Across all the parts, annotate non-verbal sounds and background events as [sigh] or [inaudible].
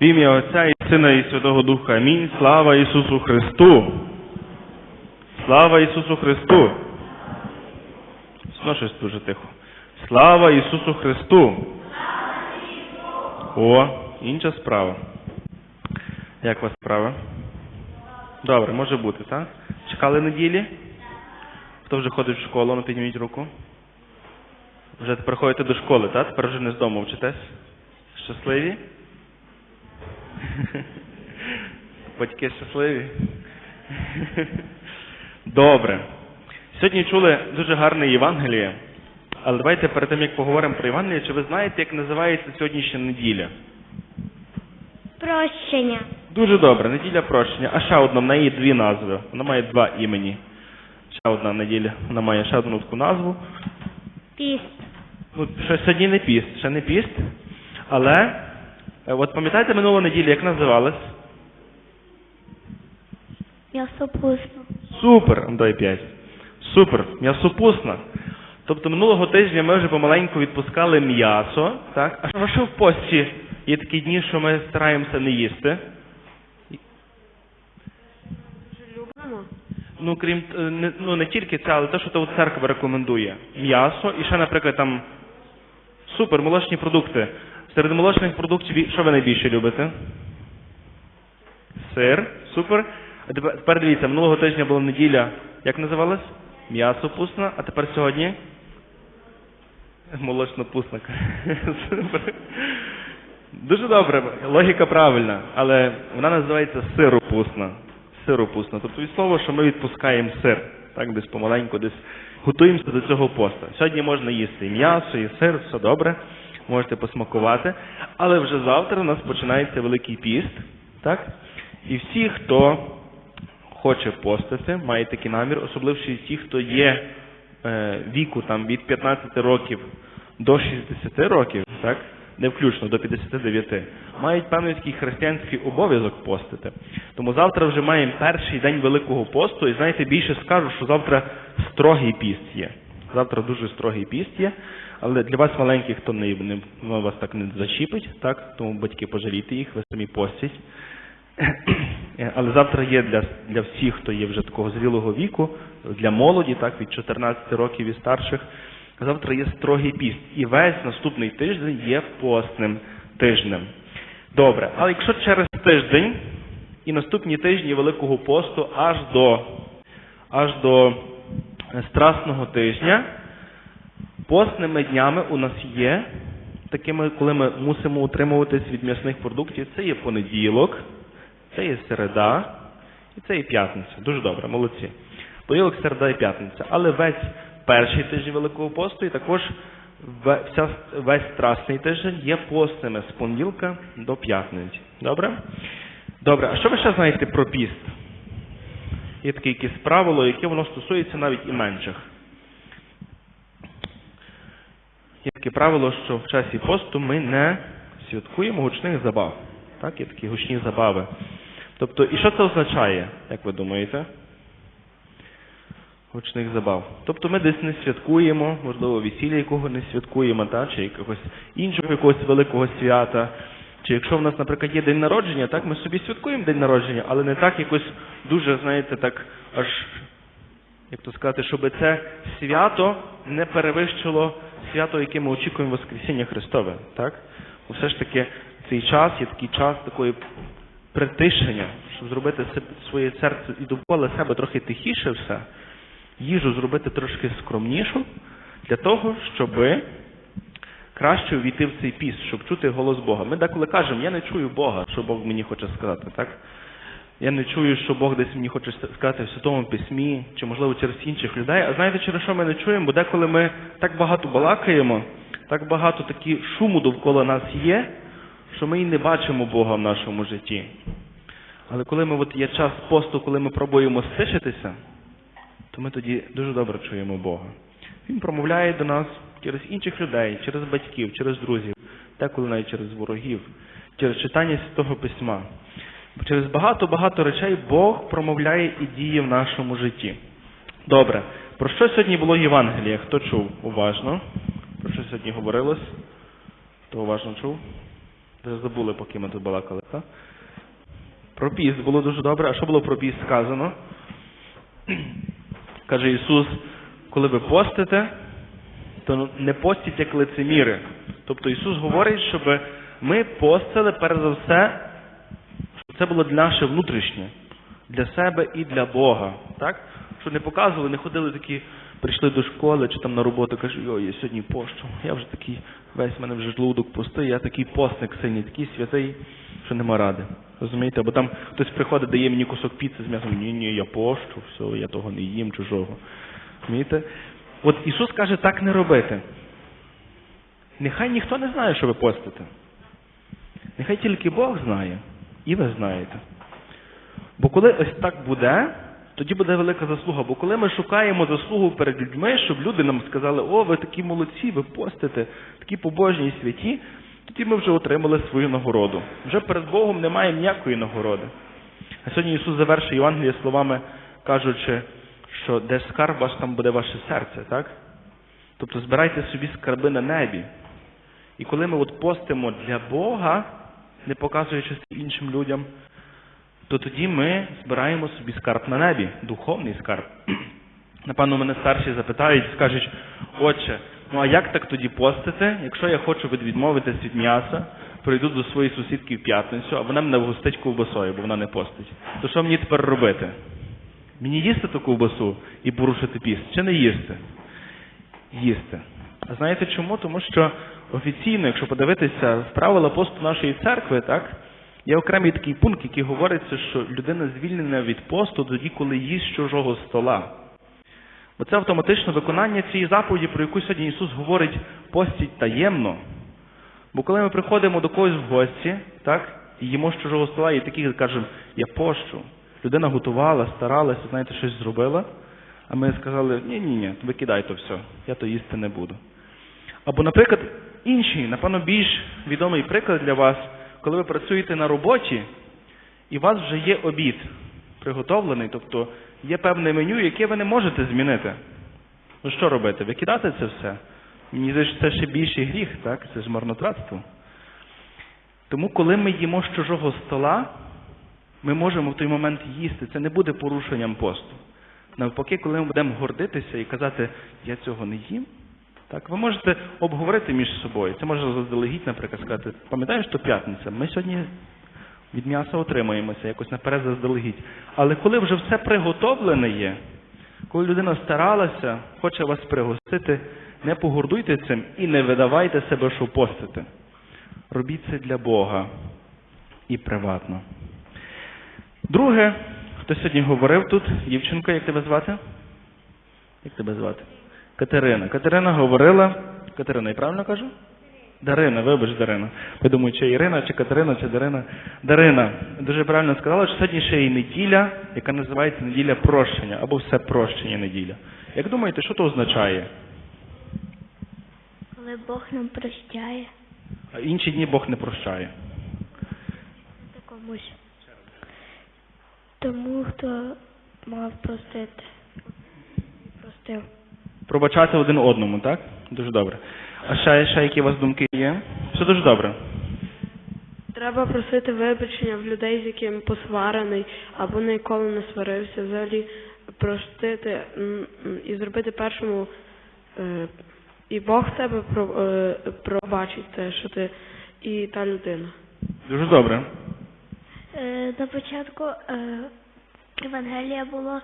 В ім'я Отця і Сина і Святого Духа. Амінь. Слава Ісусу Христу. Слава Ісусу Христу. Щось дуже тихо. Слава Ісусу Христу. О, інша справа. Як у вас справа? Добре, може бути, так? Чекали неділі? Хто вже ходить в школу, ну підніміть руку. Вже тепер ходите до школи, так? Тепер вже не з дому вчитесь? Щасливі? Батьки щасливі? Добре. Сьогодні чули дуже гарне Євангеліє. Але давайте перед тим, як поговоримо про Євангеліє, чи ви знаєте, як називається сьогоднішня неділя? Прощення. Дуже добре, неділя прощення. А ще одна, в неї дві назви. Вона має два імені. Ще одна неділя. Вона має ще одну таку назву. Піст. Ну, ще сьогодні не піст, ще не піст. Але, от пам'ятаєте минулу неділю, як називалась? М'ясопусно. Супер, дай п'ять. Супер, м'ясопусна. Тобто минулого тижня ми вже помаленьку відпускали м'ясо, так? А що- що в пості є такі дні, що ми стараємося не їсти? Любимо. Ну, крім е, не, ну, не тільки це, але те, що то церква рекомендує. М'ясо і ще, наприклад, там супер, молочні продукти. Серед молочних продуктів, що ви найбільше любите? Сир, супер. А тепер, дивіться, минулого тижня була неділя, як називалась? М'ясо пусна, а тепер сьогодні? Молочно пусна. [laughs] Супер. Дуже добре, логіка правильна, але вона називається сиропусна. Сиропусна. Тобто від слова, що ми відпускаємо сир. Так, десь помаленьку, десь готуємося до цього поста. Сьогодні можна їсти і м'ясо, і сир, все добре, можете посмакувати. Але вже завтра у нас починається Великий піст. Так? І всі, хто хоче постити, має такий намір, особливо ті, хто є е, віку там, від 15 років до 60 років, так? не включно до 59, мають певний такий християнський обов'язок постити. Тому завтра вже маємо перший день Великого посту, і знаєте, більше скажу, що завтра строгий піст є. Завтра дуже строгий піст є, але для вас маленьких, то не, не вас так не зачіпить, так? тому батьки пожалійте їх, ви самі постіть. [clears throat] Але завтра є для, для всіх, хто є вже такого зрілого віку, для молоді, так, від 14 років і старших. Завтра є строгий піст. І весь наступний тиждень є постним тижнем. Добре, але якщо через тиждень і наступні тижні Великого посту аж до, аж до Страсного тижня, постними днями у нас є такими, коли ми мусимо утримуватись від м'ясних продуктів, це є понеділок, це є середа і це є п'ятниця. Дуже добре, молодці. Понеділок, середа і п'ятниця. Але весь перший тиждень Великого посту і також вся, весь страсний тиждень є постними з понеділка до п'ятниці. Добре? Добре, а що ви ще знаєте про піст? Є таке якесь правило, яке воно стосується навіть і менших. Є таке правило, що в часі посту ми не святкуємо гучних забав. Так, є такі гучні забави. Тобто, і що це означає, як ви думаєте? Гучних забав. Тобто ми десь не святкуємо, можливо, весілля якого не святкуємо, та, чи якогось іншого якогось великого свята. Чи якщо в нас, наприклад, є день народження, так, ми собі святкуємо день народження, але не так якось дуже, знаєте, так аж як то сказати, щоб це свято не перевищило свято, яке ми очікуємо Воскресіння Христове. Так? Бо ж таки цей час є такий час такої притишення, щоб зробити своє серце і довкола себе трохи тихіше все, їжу зробити трошки скромнішу, для того, щоб краще увійти в цей піст, щоб чути голос Бога. Ми деколи кажемо, я не чую Бога, що Бог мені хоче сказати, так? Я не чую, що Бог десь мені хоче сказати в Святому Письмі, чи можливо через інших людей. А знаєте, через що ми не чуємо? Бо деколи ми так багато балакаємо, так багато такі шуму довкола нас є, що ми і не бачимо Бога в нашому житті. Але коли ми от є час посту, коли ми пробуємо стишитися, то ми тоді дуже добре чуємо Бога. Він промовляє до нас через інших людей, через батьків, через друзів, деколи навіть через ворогів, через читання Святого Письма. Через багато-багато речей Бог промовляє і діє в нашому житті. Добре. Про що сьогодні було Євангеліє? Хто чув уважно? Про що сьогодні говорилось? Хто уважно чув? Ви забули, поки ми тут балакали, так? Про піст було дуже добре. А що було про піст сказано? [clears throat] Каже Ісус, коли ви постите, то не постіть як лицеміри. Тобто Ісус говорить, щоб ми постили перш за все, щоб це було для наше внутрішнє, для себе і для Бога. Так? Щоб не показували, не ходили такі, прийшли до школи чи там на роботу, кажуть, ой, я сьогодні пощу. Я вже такий, весь в мене вже жлудок пустий, я такий постник синій, такий святий, що нема ради. Розумієте? Бо там хтось приходить, дає мені кусок піци з м'ясом, ні, ні, я пощу, все, я того не їм чужого. Розумієте? От Ісус каже, так не робити. Нехай ніхто не знає, що ви постите. Нехай тільки Бог знає, і ви знаєте. Бо коли ось так буде, тоді буде велика заслуга. Бо коли ми шукаємо заслугу перед людьми, щоб люди нам сказали, о, ви такі молодці, ви постите, такі побожні і святі, тоді ми вже отримали свою нагороду. Вже перед Богом немає ніякої нагороди. А сьогодні Ісус завершує Євангеліє словами, кажучи, що де скарб ваш, там буде ваше серце, так? Тобто збирайте собі скарби на небі. І коли ми от постимо для Бога, не показуючи іншим людям, то тоді ми збираємо собі скарб на небі, духовний скарб. [clears throat] Напевно, мене старші запитають, скажуть, отче, ну а як так тоді постити, якщо я хочу від- відмовитись від м'яса, прийду до своєї сусідки в п'ятницю, а вона мене вгостить ковбасою, бо вона не постить. То що мені тепер робити? Мені їсти ту ковбасу і порушити піст, чи не їсти? Їсти. А знаєте чому? Тому що офіційно, якщо подивитися в правила посту нашої церкви, так, є окремий такий пункт, який говориться, що людина звільнена від посту тоді, коли їсть з чужого стола. Бо це автоматично виконання цієї заповіді, про яку сьогодні Ісус говорить, постіть таємно. Бо коли ми приходимо до когось в гості, так, і їмо з чужого стола, і такі кажемо, я пощу. Людина готувала, старалася, знаєте, щось зробила, а ми сказали, ні, ні, ні, викидай то все, я то їсти не буду. Або, наприклад, інший, напевно, більш відомий приклад для вас, коли ви працюєте на роботі, і у вас вже є обід приготовлений, тобто є певне меню, яке ви не можете змінити. Ну що робити? Викидати це все? Мені здається, це ще більший гріх, так? Це ж марнотратство. Тому, коли ми їмо з чужого стола, ми можемо в той момент їсти. Це не буде порушенням посту. Навпаки, коли ми будемо гордитися і казати, я цього не їм, так, ви можете обговорити між собою. Це може заздалегідь, наприклад, сказати, пам'ятаєш, що п'ятниця, ми сьогодні від м'яса отримаємося, якось наперед заздалегідь. Але коли вже все приготовлене є, коли людина старалася, хоче вас пригостити, не погордуйте цим і не видавайте себе, що постите. Робіть це для Бога і приватно. Друге, хто сьогодні говорив тут, дівчинка, як тебе звати? Як тебе звати? Катерина. Катерина говорила. Катерина, я правильно кажу? Дарина, вибач, Дарина. Я думаю, чи Ірина, чи Катерина, чи Дарина. Дарина дуже правильно сказала, що сьогодні ще є неділя, яка називається неділя прощення, або все прощення неділя. Як думаєте, що то означає? Коли Бог нам прощає, А інші дні Бог не прощає. то комусь. Тому хто мав простити. Простив. Пробачати один одному, так? Дуже добре. А ще, ще які у вас думки є? Все дуже добре. Треба просити вибачення в людей, з яким посварений або ніколи не сварився. Взагалі простити і зробити першому. е, І Бог тебе е, пробачить те, що ти і та людина. Дуже добре. Е, на початку е, Євангелія було,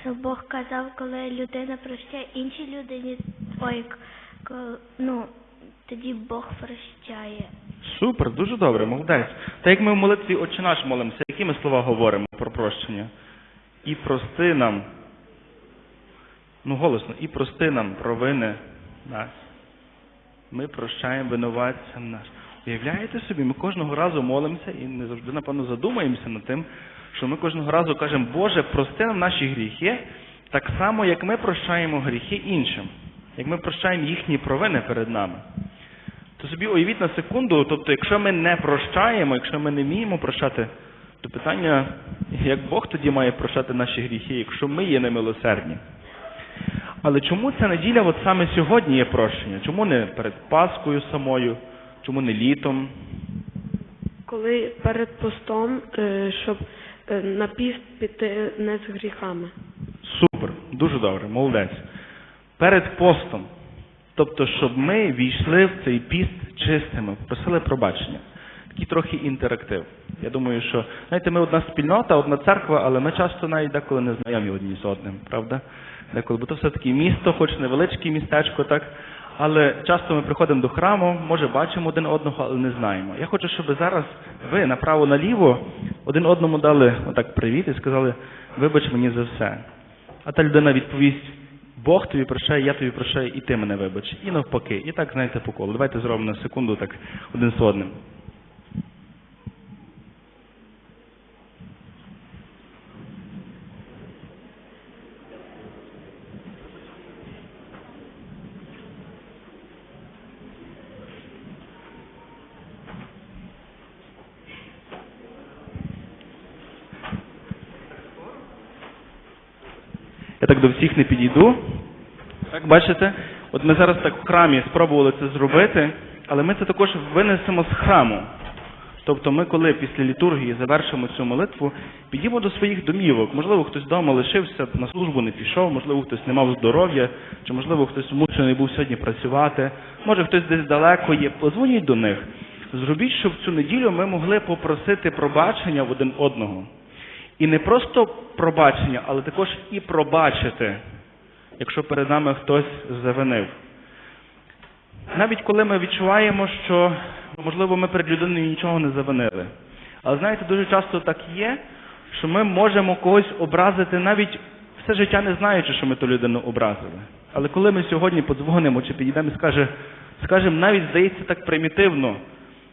що Бог казав, коли людина прощає іншій людині, ой, ну, тоді Бог прощає. Супер, дуже добре, молодець. Та як ми в молитві Отче наш молимося, які ми слова говоримо про прощення? І прости нам, ну голосно, і прости нам провини нас. Ми прощаємо винуватцям наш. Уявляєте собі, ми кожного разу молимося і не завжди, напевно, задумаємося над тим, що ми кожного разу кажемо, Боже, прости нам наші гріхи, так само, як ми прощаємо гріхи іншим, як ми прощаємо їхні провини перед нами. То собі уявіть на секунду, тобто, якщо ми не прощаємо, якщо ми не вміємо прощати, то питання, як Бог тоді має прощати наші гріхи, якщо ми є немилосердні. Але чому ця неділя от саме сьогодні є прощення? Чому не перед Паскою самою? Чому не літом? коли перед постом, е, щоб е, на піст піти не з гріхами. Супер, дуже добре, молодець. Перед постом. Тобто, щоб ми війшли в цей піст чистими, просили пробачення. Такий трохи інтерактив. Я думаю, що знаєте, ми одна спільнота, одна церква, але ми часто навіть деколи не знайомі одні з одним, правда? Деколи, бо то все-таки місто, хоч невеличке містечко, так. Але часто ми приходимо до храму, може бачимо один одного, але не знаємо. Я хочу, щоб зараз ви направо-наліво один одному дали отак привіт і сказали, вибач мені за все. А та людина відповість, Бог тобі прощає, я тобі прощаю, і ти мене вибач. І навпаки. І так, знаєте, по колу. Давайте зробимо на секунду так один з одним. Я так до всіх не підійду. Так, бачите? От ми зараз так в храмі спробували це зробити, але ми це також винесемо з храму. Тобто ми, коли після літургії завершимо цю молитву, підіймо до своїх домівок. Можливо, хтось вдома лишився, на службу не пішов, можливо, хтось не мав здоров'я, чи можливо хтось змушений був сьогодні працювати, може хтось десь далеко є. Позвоніть до них. Зробіть, щоб в цю неділю ми могли попросити пробачення в один одного. І не просто пробачення, але також і пробачити, якщо перед нами хтось завинив. Навіть коли ми відчуваємо, що можливо ми перед людиною нічого не завинили. Але знаєте, дуже часто так є, що ми можемо когось образити навіть все життя не знаючи, що ми ту людину образили. Але коли ми сьогодні подзвонимо чи підійдемо і скаже, скажемо, навіть здається так примітивно,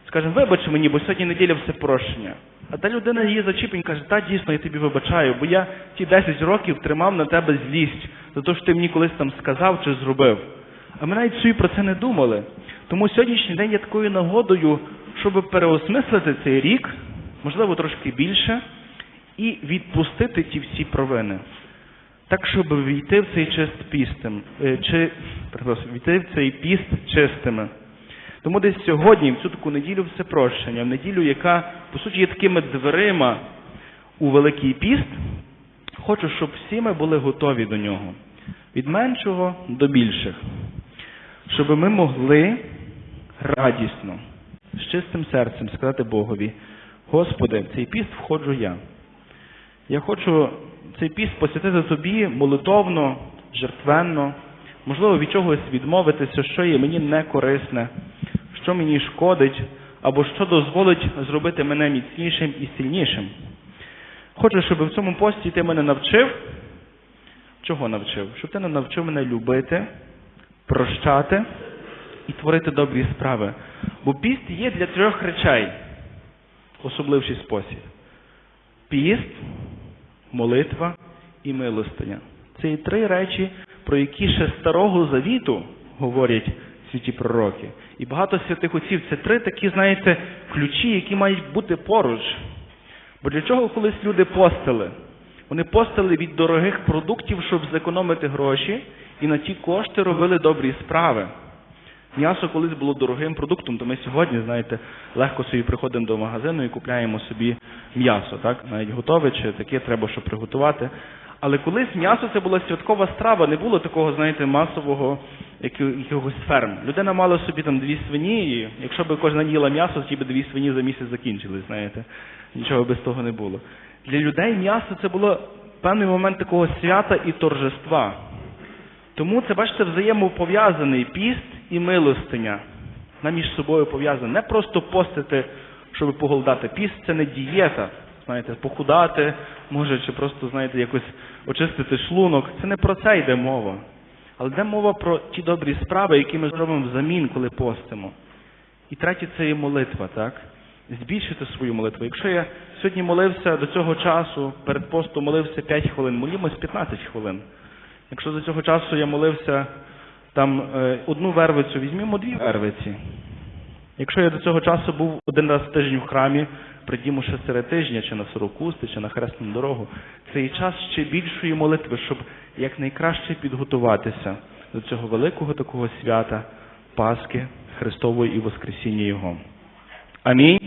скажемо, вибач мені, бо сьогодні неділя все прощення. А та людина її зачіпить каже, та дійсно я тобі вибачаю, бо я ті 10 років тримав на тебе злість за те, що ти мені колись там сказав чи зробив. А ми навіть собі про це не думали. Тому сьогоднішній день є такою нагодою, щоб переосмислити цей рік, можливо, трошки більше, і відпустити ті всі провини. Так, щоб війти в цей чист пістим, е, чи, війти в цей піст чистими. Тому десь сьогодні, в цю таку неділю все прощення, в неділю, яка, по суті, є такими дверима у Великий піст, хочу, щоб всі ми були готові до нього. Від меншого до більших. Щоб ми могли радісно, з чистим серцем сказати Богові, Господи, в цей піст входжу я. Я хочу цей піст посвятити тобі молитовно, жертвенно, можливо, від чогось відмовитися, що є мені не корисне, що мені шкодить, або що дозволить зробити мене міцнішим і сильнішим. Хочу, щоб в цьому пості ти мене навчив. Чого навчив? Щоб ти не навчив мене любити, прощати і творити добрі справи. Бо піст є для трьох речей, особливший спосіб. Піст, молитва і милостиня. Це є три речі, про які ще старого завіту говорять святі пророки. І багато святих отців це три такі, знаєте, ключі, які мають бути поруч. Бо для чого колись люди постили? Вони постили від дорогих продуктів, щоб зекономити гроші, і на ті кошти робили добрі справи. М'ясо колись було дорогим продуктом, то ми сьогодні, знаєте, легко собі приходимо до магазину і купляємо собі м'ясо, так? Навіть готове чи таке треба, щоб приготувати. Але колись м'ясо це була святкова страва, не було такого, знаєте, масового якогось ферм. Людина мала собі там дві свині, і якщо б кожна їла м'ясо, ті б дві свині за місяць закінчились, знаєте. Нічого без того не було. Для людей м'ясо це було певний момент такого свята і торжества. Тому це, бачите, взаємопов'язаний піст і милостиня. Вона між собою пов'язана. Не просто постити, щоб поголодати. Піст це не дієта, знаєте, похудати, може, чи просто, знаєте, якось очистити шлунок. Це не про це йде мова. Але йде мова про ті добрі справи, які ми зробимо взамін, коли постимо. І третє це є молитва, так? Збільшити свою молитву. Якщо я сьогодні молився до цього часу, перед постом молився 5 хвилин, молімось 15 хвилин. Якщо до цього часу я молився там е, одну вервицю, візьмімо дві вервиці. Якщо я до цього часу був один раз в тиждень в храмі, придімо ще серед тижня, чи на сорокусти, чи на хресну дорогу, це і час ще більшої молитви, щоб якнайкраще підготуватися до цього великого такого свята Пасхи Христової і Воскресіння Його. Амінь.